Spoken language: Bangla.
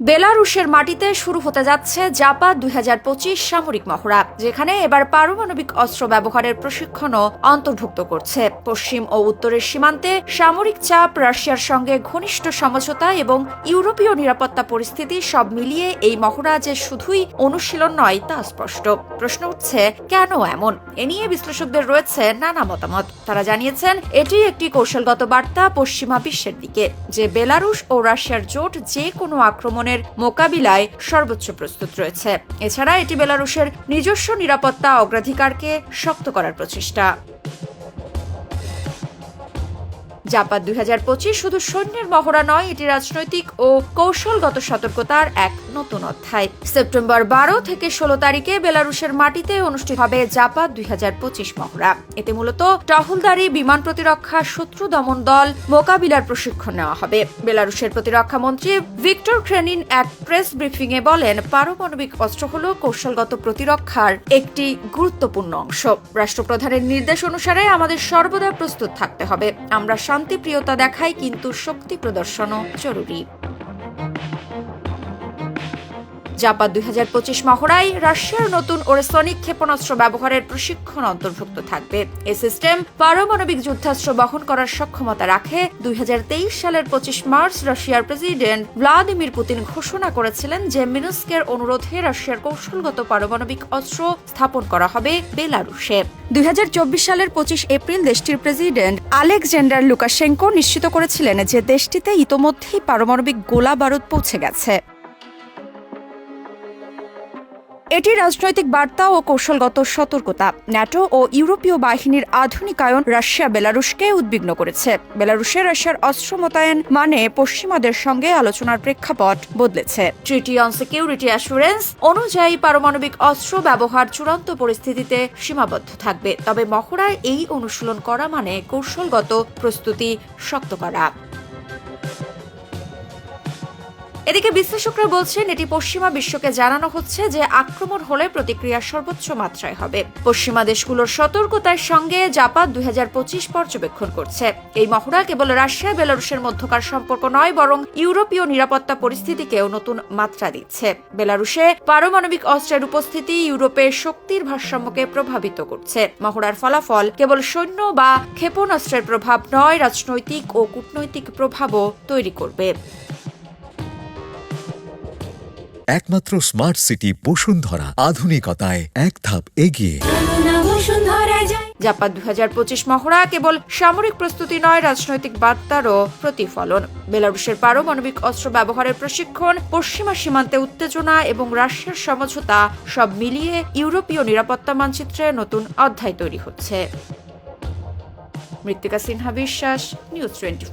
বেলারুশের মাটিতে শুরু হতে যাচ্ছে জাপা দুই হাজার পঁচিশ সামরিক মহড়া, যেখানে এবার পারমাণবিক অস্ত্র ব্যবহারের প্রশিক্ষণও অন্তর্ভুক্ত করছে। পশ্চিম ও উত্তরের সীমান্তে সামরিক চাপ, রাশিয়ার সঙ্গে ঘনিষ্ঠ সমঝোতা এবং ইউরোপীয় নিরাপত্তা পরিস্থিতি সব মিলিয়ে এই মহড়া যে শুধুই অনুশীলন নয়, তা স্পষ্ট। প্রশ্ন উঠছে, কেন এমন? এ নিয়ে বিশ্লেষকদের রয়েছে নানা মতামত। তারা জানিয়েছেন, এটি একটি কৌশলগত বার্তা পশ্চিমা বিশ্বের দিকে, যে বেলারুশ ও রাশিয়ার জোট যে কোনো আক্রমণের মোকাবিলায় সর্বোচ্চ প্রস্তুত রয়েছে। এছাড়া এটি বেলারুশের নিজস্ব নিরাপত্তা অগ্রাধিকারকে শক্ত করার প্রচেষ্টা। জাপাত দুই হাজার পঁচিশ শুধু সৈন্যের মহড়া নয়, এটি রাজনৈতিক ও কৌশলগত সতর্কতার এক নতুন অধ্যায়। সেপ্টেম্বর বারো থেকে ষোলো তারিখে বেলারুশের মাটিতে অনুষ্ঠিত হবে জাপাত দুই হাজার পঁচিশ মহড়া। এতে মূলত টহলদারি, বিমান প্রতিরক্ষা, শত্রু দমন দল মোকাবিলার প্রশিক্ষণ নেওয়া হবে। বেলারুশের প্রতিরক্ষা মন্ত্রী ভিক্টর ক্রেনিন এক প্রেস ব্রিফিং এ বলেন, পারমাণবিক অস্ত্র হল কৌশলগত প্রতিরক্ষার একটি গুরুত্বপূর্ণ অংশ। রাষ্ট্রপ্রধানের নির্দেশ অনুসারে আমাদের সর্বদা প্রস্তুত থাকতে হবে। আমরা শান্তিপ্রিয়তা দেখায় কিন্তু শক্তি প্রদর্শনও জরুরি। জাপাত দুই হাজার পঁচিশ মহড়ায় রাশিয়ার নতুন ওরেসনিক ক্ষেপণাস্ত্র ব্যবহারের প্রশিক্ষণ অন্তর্ভুক্ত থাকবে। এ সিস্টেম পারমাণবিক যুদ্ধাস্ত্র বহন করার সক্ষমতা রাখে। দুই হাজার তেইশ সালের পঁচিশ মার্চ রাশিয়ার প্রেসিডেন্ট ভ্লাদিমির পুতিন ঘোষণা করেছিলেন যে মিনুস্কের অনুরোধে রাশিয়ার কৌশলগত পারমাণবিক অস্ত্র স্থাপন করা হবে বেলারুশে। দুই হাজার চব্বিশ সালের পঁচিশ এপ্রিল দেশটির প্রেসিডেন্ট আলেকজান্ডার লুকাশেঙ্কো নিশ্চিত করেছিলেন যে দেশটিতে ইতোমধ্যেই পারমাণবিক গোলা বারুদ পৌঁছে গেছে। এটি রাজনৈতিক বার্তা ও কৌশলগত সতর্কতা। ন্যাটো ও ইউরোপীয় বাহিনীর আধুনিকায়ন রাশিয়া বেলারুশকে উদ্বিগ্ন করেছে। বেলারুশে রাশিয়ার অস্ত্র মোতায়েন মানে পশ্চিমাদের সঙ্গে আলোচনার প্রেক্ষাপট বদলেছে। ট্রিটি অন সিকিউরিটি অ্যাসুরেন্স অনুযায়ী পারমাণবিক অস্ত্র ব্যবহার চূড়ান্ত পরিস্থিতিতে সীমাবদ্ধ থাকবে। তবে মহড়ায় এই অনুশীলন করা মানে কৌশলগত প্রস্তুতি শক্ত করা। এদিকে বিশ্লেষকরা বলছেন, এটি পশ্চিমা বিশ্বকে জানানো হচ্ছে যে আক্রমণ হলে প্রতিক্রিয়া সর্বোচ্চ মাত্রায় হবে। পশ্চিমা দেশগুলোর সতর্কতার সঙ্গে জাপাত দুই পর্যবেক্ষণ করছে। এই মহড়া কেবল রাশিয়া, বেলারুশের মধ্যকার সম্পর্ক নয়, বরং ইউরোপীয় নিরাপত্তা পরিস্থিতিকেও নতুন মাত্রা দিচ্ছে। বেলারুশে পারমাণবিক অস্ত্রের উপস্থিতি ইউরোপের শক্তির ভারসাম্যকে প্রভাবিত করছে। মহড়ার ফলাফল কেবল সৈন্য বা ক্ষেপণাস্ত্রের প্রভাব নয়, রাজনৈতিক ও কূটনৈতিক প্রভাবও তৈরি করবে। একমাত্র স্মার্ট সিটি বসুন্ধরা। আধুনিকতায় এক ধাপ এগিয়ে। জাপান দু হাজার পঁচিশ মহড়া কেবল সামরিক প্রস্তুতি নয়, রাজনৈতিক বার্তারও প্রতিফলন। বেলারুশের পারমাণবিক অস্ত্র ব্যবহারের প্রশিক্ষণ, পশ্চিমা সীমান্তে উত্তেজনা এবং রাশিয়ার সমঝোতা সব মিলিয়ে ইউরোপীয় নিরাপত্তা মানচিত্রে নতুন অধ্যায় তৈরি হচ্ছে। মৃত্তিকা সিনহা বিশ্বাস, নিউজ টোয়েন্টি